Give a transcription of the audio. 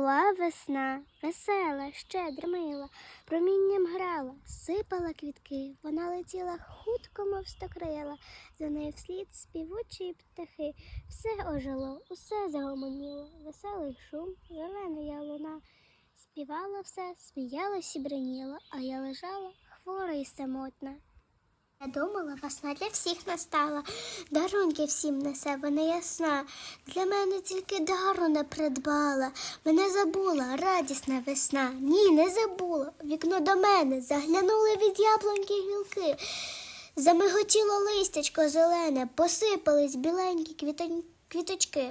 Була весна, весела, щедра мила, промінням грала, сипала квітки, вона летіла хутко, мов стокрила, за нею вслід співучі птахи. Все ожило, усе загомоніло, веселий шум, зелена луна. Співала все, сміялась і бреніла, а я лежала хвора і самотна. Я думала, весна для всіх настала, дарунки всім несе, вона ясна. Для мене тільки дару не придбала. Мене забула, радісна весна. Ні, не забула. Вікно до мене заглянули від яблуньки гілки. Замиготіло листячко зелене, посипались біленькі квіточки.